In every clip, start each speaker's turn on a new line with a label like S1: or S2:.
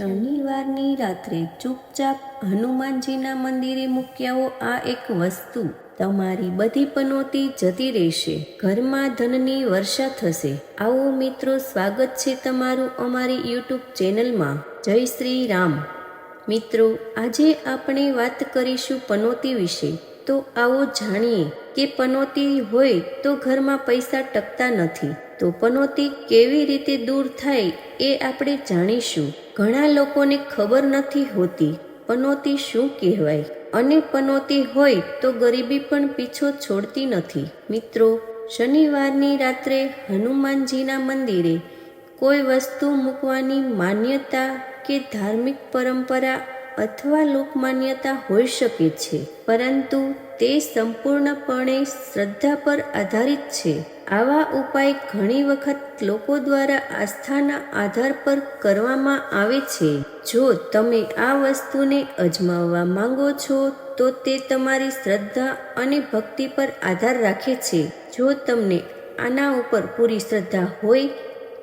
S1: શનિવારની રાત્રે ચૂપચાપ હનુમાનજીના મંદિરે મૂક્યાઓ આ એક વસ્તુ. તમારી બધી પનોતી જતી રહેશે. ઘરમાં ધનની વર્ષા થશે. આવો મિત્રો, સ્વાગત છે તમારું અમારી યુટ્યુબ ચેનલમાં. જય શ્રી રામ. મિત્રો, આજે આપણે વાત કરીશું પનોતી વિશે. તો આવો જાણીએ કે પનોતી હોય તો ઘરમાં પૈસા ટકતા નથી. તો પનોતી કેવી રીતે દૂર થાય એ આપણે જાણીશું. ઘણા લોકોને ખબર નથી હોતી. પનોતી શું કહેવાય? અને પનોતી હોય તો ગરીબી પણ પીછો છોડતી નથી. મિત્રો, શનિવારની રાત્રે હનુમાનજીના મંદિરે કોઈ વસ્તુ મૂકવાની માન્યતા કે ધાર્મિક પરંપરા અથવા લોકમાન્યતા હોઈ શકે છે, પરંતુ તે સંપૂર્ણપણે શ્રદ્ધા પર આધારિત છે. આવા ઉપાય ઘણી વખત લોકો દ્વારા આસ્થાના આધાર પર કરવામાં આવે છે. જો તમે આ વસ્તુને અજમાવવા માંગો છો, તો તે તમારી શ્રદ્ધા અને ભક્તિ પર આધાર રાખે છે. જો તમને આના ઉપર પૂરી શ્રદ્ધા હોય,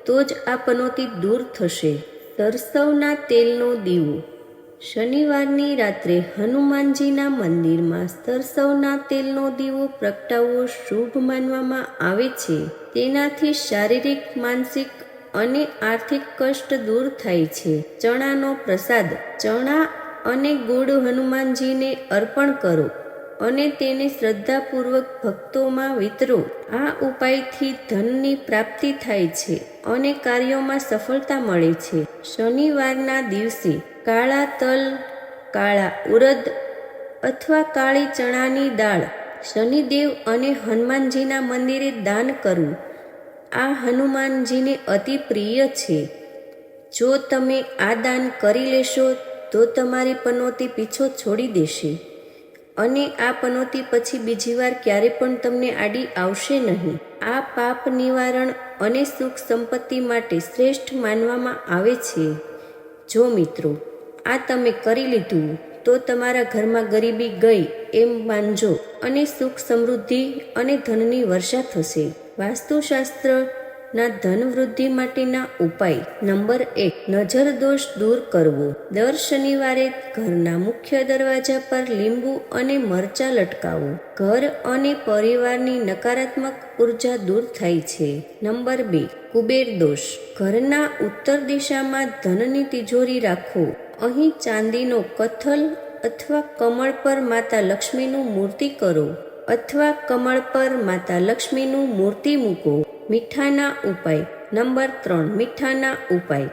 S1: તો જ આ પનોતી દૂર થશે. સરસવના તેલનો દીવો. શનિવારની રાત્રે હનુમાનજીના મંદિરમાં સરસવના તેલનો દીવો પ્રગટાવવો શુભ માનવામાં આવે છે. તેનાથી શારીરિક, માનસિક અને આર્થિક કષ્ટ દૂર થાય છે. ચણાનો પ્રસાદ, ચણા અને ગુડ હનુમાનજીને અર્પણ કરો. અને તેને શ્રદ્ધાપૂર્વક ભક્તોમાં વિતરો. આ ઉપાયથી ધનની પ્રાપ્તિ થાય છે અને કાર્યોમાં સફળતા મળે છે. શનિવારના દિવસે કાળા તલ, કાળા ઉરદ અથવા કાળી ચણાની દાળ, શનિદેવ અને હનુમાનજીના મંદિરે દાન કરવું. આ હનુમાનજીને અતિ પ્રિય છે. જો તમે આ દાન કરી લેશો, તો તમારી પનોતી પીછો છોડી દેશે. અને આ પનોતી પછી બીજી વાર ક્યારે પણ તમને આડી આવશે નહીં. આ પાપ નિવારણ અને સુખ સંપત્તિ માટે શ્રેષ્ઠ માનવામાં આવે છે. જો મિત્રો, આ તમે કરી લીધું, તો તમારા ઘરમાં ગરીબી ગઈ એમ માનજો અને સુખ સમૃદ્ધિ અને ધનની વર્ષા થશે. વાસ્તુશાસ્ત્રના ધન વૃદ્ધિ માટેના ઉપાય. નંબર એક, નજર દોષ દૂર કરવો. દર શનિવારે ઘરના મુખ્ય દરવાજા પર લીંબુ અને મરચા લટકાવો. ઘર અને પરિવારની નકારાત્મક ઊર્જા દૂર થાય છે. નંબર બે, કુબેર દોષ. ઘરના ઉત્તર દિશામાં ધનની તિજોરી રાખો. અહીં ચાંદીનો કથલ અથવા કમળ પર માતા લક્ષ્મીનું મૂર્તિ કરો અથવા કમળ પર માતા લક્ષ્મીનું મૂર્તિ મૂકો. મીઠાના ઉપાય. નંબર ત્રણ, મીઠાના ઉપાય.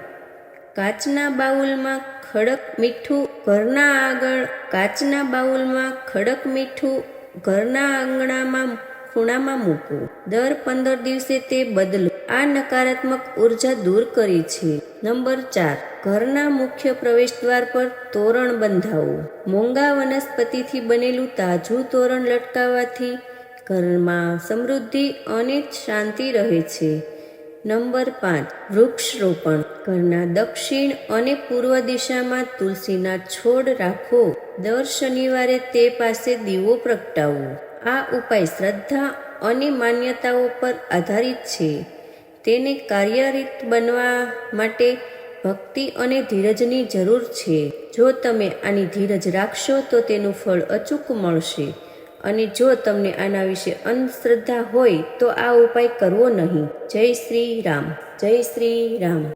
S1: કાચના બાઉલમાં ખડક મીઠું ઘરના આગળ, કાચના બાઉલમાં ખડક મીઠું ઘરના આંગણામાં ખૂણામાં મૂકવું. દર પંદર દિવસે તે બદલો. આ નકારાત્મક ઊર્જા દૂર કરી છે. નંબર ચાર, ઘરના મુખ્ય પ્રવેશદ્વાર પર તોરણ બંધાવવું મોંઘા વનસ્પતિથી બનેલું તાજું તોરણ લટકાવવાથી ઘરમાં સમૃદ્ધિ અને શાંતિ રહે છે. નંબર પાંચ, વૃક્ષરોપણ. ઘરના દક્ષિણ અને પૂર્વ દિશામાં તુલસીના છોડ રાખો. દર શનિવારે તે પાસે દીવો પ્રગટાવો. આ ઉપાય શ્રદ્ધા અને માન્યતાઓ પર આધારિત છે. તેને કાર્યરીત બનવા માટે ભક્તિ અને ધીરજની જરૂર છે. જો તમે આની ધીરજ રાખશો તો તેનું ફળ અચૂક મળશે. અને જો તમને આના વિશે અંધશ્રદ્ધા હોય તો આ ઉપાય કરવો નહીં. જય શ્રી રામ. જય શ્રી રામ.